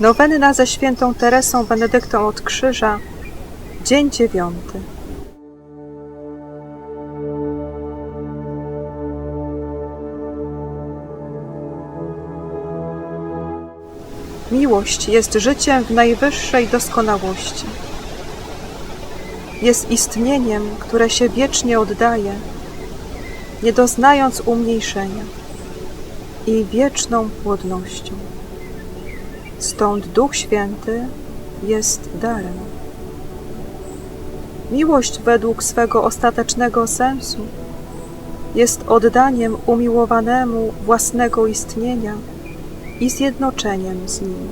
Nowenna ze świętą Teresą Benedyktą od Krzyża, dzień dziewiąty. Miłość jest życiem w najwyższej doskonałości. Jest istnieniem, które się wiecznie oddaje, nie doznając umniejszenia i wieczną płodnością. Stąd Duch Święty jest darem. Miłość według swego ostatecznego sensu jest oddaniem umiłowanemu własnego istnienia i zjednoczeniem z nim.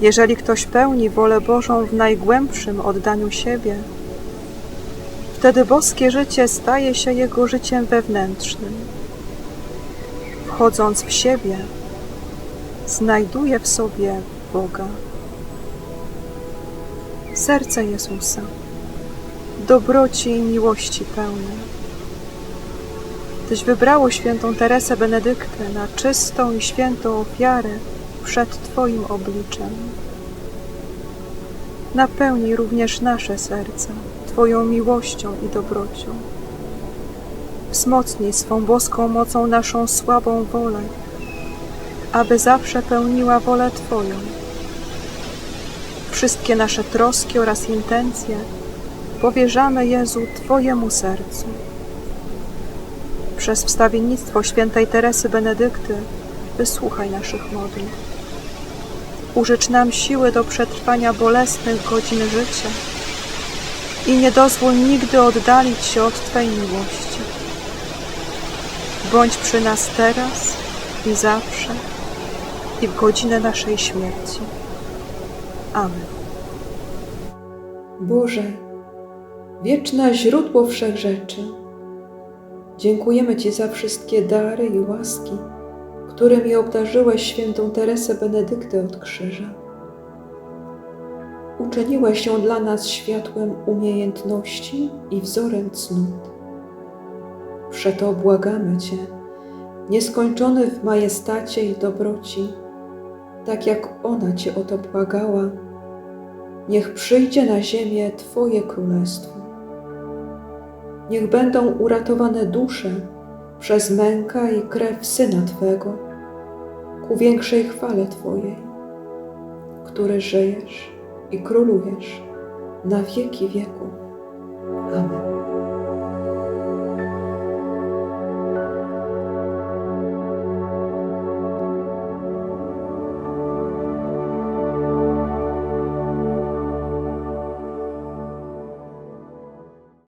Jeżeli ktoś pełni wolę Bożą w najgłębszym oddaniu siebie, wtedy boskie życie staje się jego życiem wewnętrznym. Wchodząc w siebie, znajduje w sobie Boga. Serce Jezusa, dobroci i miłości pełne. Tyś wybrało świętą Teresę Benedyktę na czystą i świętą ofiarę przed Twoim obliczem. Napełnij również nasze serca Twoją miłością i dobrocią. Wzmocnij swą boską mocą naszą słabą wolę, aby zawsze pełniła wolę Twoją. Wszystkie nasze troski oraz intencje powierzamy Jezu Twojemu sercu. Przez wstawiennictwo świętej Teresy Benedykty wysłuchaj naszych modlitw. Użycz nam siły do przetrwania bolesnych godzin życia i nie dozwól nigdy oddalić się od Twej miłości. Bądź przy nas teraz i zawsze i w godzinę naszej śmierci. Amen. Boże, wieczne źródło wszech rzeczy, dziękujemy Ci za wszystkie dary i łaski, którymi obdarzyłeś świętą Teresę Benedyktę od krzyża. Uczyniłeś ją dla nas światłem umiejętności i wzorem cnót. Przeto błagamy Cię, nieskończony w majestacie i dobroci, tak jak ona Cię o to błagała, niech przyjdzie na ziemię Twoje królestwo. Niech będą uratowane dusze przez męka i krew Syna Twego ku większej chwale Twojej, który żyjesz i królujesz na wieki wieków.